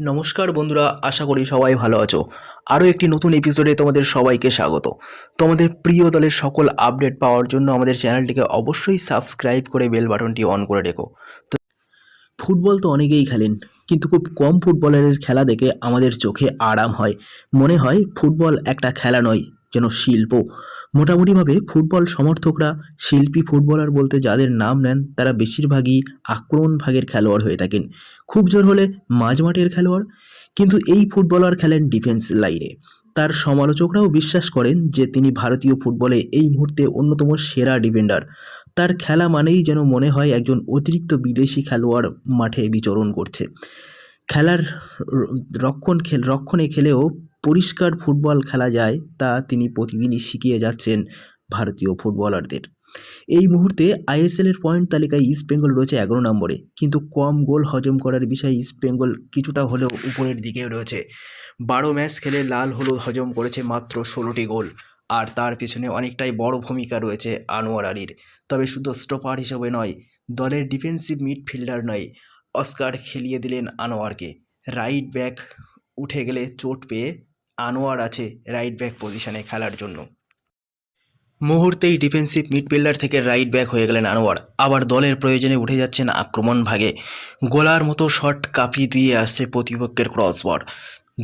নমস্কার বন্ধুরা, আশা করি সবাই ভালো আছো। আরও একটি নতুন এপিসোডে তোমাদের সবাইকে স্বাগত। তোমাদের প্রিয় দলের সকল আপডেট পাওয়ার জন্য আমাদের চ্যানেলটিকে অবশ্যই সাবস্ক্রাইব করে বেল বাটনটি অন করে রেখো। তো ফুটবল তো অনেকেই খেলেন, কিন্তু খুব কম ফুটবলারের খেলা দেখে আমাদের চোখে আরাম হয়। মনে হয় ফুটবল একটা খেলা নয় যেন শিল্প। মোটামুটিভাবে ফুটবল সমর্থকরা শিল্পী, ফুটবলার বলতে যাদের নাম নেন, তারা বেশিরভাগই আক্রমণ ভাগের খেলোয়াড় হয়ে থাকেন। খুব জোর হলে মাঝমাঠের খেলোয়াড়। কিন্তু এই ফুটবলার খেলেন ডিফেন্স লাইনে। তার সমালোচকরাও বিশ্বাস করেন যে তিনি ভারতীয় ফুটবলে এই মুহূর্তে অন্যতম সেরা ডিফেন্ডার। তার খেলা মানেই যেন মনে হয় একজন অতিরিক্ত বিদেশি খেলোয়াড় মাঠে বিচরণ করছে। খেলার রক্ষণ খেল রক্ষণে খেলেও পরিষ্কার ফুটবল খেলা যায়, তা তিনি প্রতিদিনই শিখিয়ে যাচ্ছেন ভারতীয় ফুটবলারদের। এই মুহূর্তে আইএসএল এর পয়েন্ট তালিকায় ইস্ট বেঙ্গল রয়েছে এগারো নম্বরে, কিন্তু কম গোল হজম করার বিষয়ে ইস্ট বেঙ্গল কিছুটা হলেও উপরের দিকে রয়েছে। বারো ম্যাচ খেলে লাল হলুদ হজম করেছে মাত্র ষোলোটি গোল, আর তার পিছনে অনেকটাই বড় ভূমিকা রয়েছে আনোয়ার আলীর। তবে শুধু স্টপার হিসেবে নয়, দলের ডিফেন্সিভ মিডফিল্ডার নয়, অস্কার খেলিয়ে দিলেন আনোয়ারকে। রাইট ব্যাক উঠে গেলে চোট পেয়ে আনোয়ার আছে রাইট ব্যাক পজিশনে খেলার জন্য। মুহূর্তেই ডিফেন্সিভ মিডফিল্ডার থেকে রাইট ব্যাক হয়ে গেলেন আনোয়ার। আবার দলের প্রয়োজনে উঠে যাচ্ছেন আক্রমণ ভাগে গোলার মতো শট কাঁপিয়ে দিয়ে আসছে প্রতিপক্ষের ক্রসবার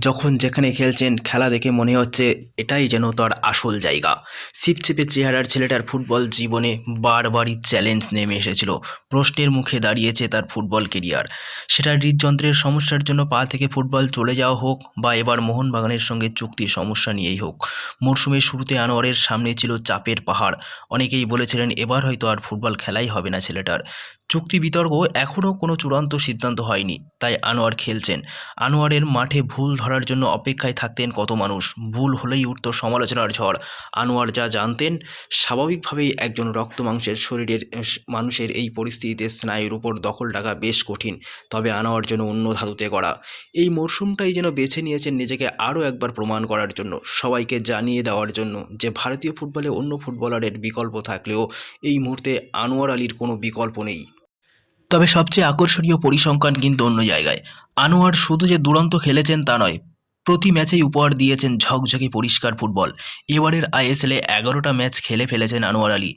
যখন যেখানে খেলছেন খেলা দেখে মনে হচ্ছে এটাই যেন তার আসল জায়গা। সিপচিপে চেহারার ছেলেটার ফুটবল জীবনে বারবারই চ্যালেঞ্জ নেমে এসেছিল। প্রশ্নের মুখে দাঁড়িয়েছে তার ফুটবল কেরিয়ার সেটা হৃদযন্ত্রের সমস্যার জন্য পা থেকে ফুটবল চলে যাওয়া হোক বা এবার মোহনবাগানের সঙ্গে চুক্তির সমস্যা নিয়েই হোক, মরশুমের শুরুতে আনোয়ারের সামনে ছিল চাপের পাহাড়। অনেকেই বলেছিলেন এবার হয়তো আর ফুটবল খেলাই হবে না ছেলেটার। চুক্তি বিতর্ক এখনও কোনো চূড়ান্ত সিদ্ধান্ত হয়নি, তাই আনোয়ার খেলছেন। আনোয়ারের মাঠে ভুল ধরার জন্য অপেক্ষায় থাকতেন কত মানুষ। ভুল হলেই উঠত সমালোচনার ঝড়। আনোয়ার যা জানতেন, স্বাভাবিকভাবেই একজন রক্ত মাংসের শরীরের মানুষের এই পরিস্থিতিতে স্নায়ুর উপর দখল রাখা বেশ কঠিন। তবে আনোয়ার জন্য অন্য ধাতুতে গড়া। এই মরশুমটাই যেন বেছে নিয়েছেন নিজেকে আরও একবার প্রমাণ করার জন্য, সবাইকে জানিয়ে দেওয়ার জন্য যে ভারতীয় ফুটবলে অন্য ফুটবলারের বিকল্প থাকলেও এই মুহূর্তে আনোয়ার আলীর কোনো বিকল্প নেই। তবে সবচেয়ে আকর্ষণীয় পরিসংখ্যান কিন্তু অন্য জায়গায়। আনোয়ার শুধু যে দুরন্ত খেলেছেন তা নয়, প্রতি ম্যাচেই উপহার দিয়েছেন ঝকঝকে পরিষ্কার ফুটবল। এবারের আইএসএলে এগারোটা ম্যাচ খেলে ফেলেছেন আনোয়ার আলী।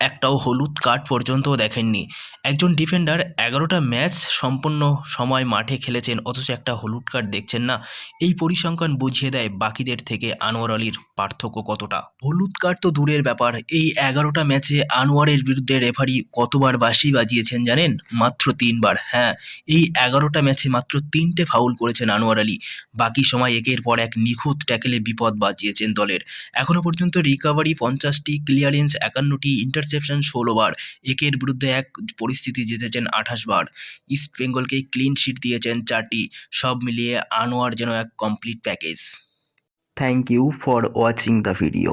একটাও হলুদ কার্ড পর্যন্তও দেখেননি। একজন ডিফেন্ডার এগারোটা ম্যাচ সম্পূর্ণ সময় মাঠে খেলেছেন, অথচ একটা হলুদ কার্ড দেখছেন না। এই পরিসংখ্যান বুঝিয়ে দেয় বাকিদের থেকে আনোয়ার আলীর পার্থক্য কতটা। হলুদ কার্ড তো দূরের ব্যাপার, এই এগারোটা ম্যাচে আনোয়ারের বিরুদ্ধে রেফারি কতবার বাঁশি বাজিয়েছেন জানেন? মাত্র তিনবার হ্যাঁ এই এগারোটা ম্যাচে মাত্র তিনটে ফাউল করেছেন আনোয়ার আলী। বাকি সময় একের পর এক নিখুঁত ট্যাকেলে বিপদ বাজিয়েছেন দলের। এখনও পর্যন্ত রিকভারি পঞ্চাশটি, ক্লিয়ারেন্স একান্নটি ইন্টারসেপশন ষোলো বার। একের বিরুদ্ধে এক পরিস্থিতি জিতেছেন আঠাশ বার। ইস্ট বেঙ্গলকে ক্লিন শিট দিয়েছেন চারটি। সব মিলিয়ে আনোয়ার যেন এক complete package thank you for watching the video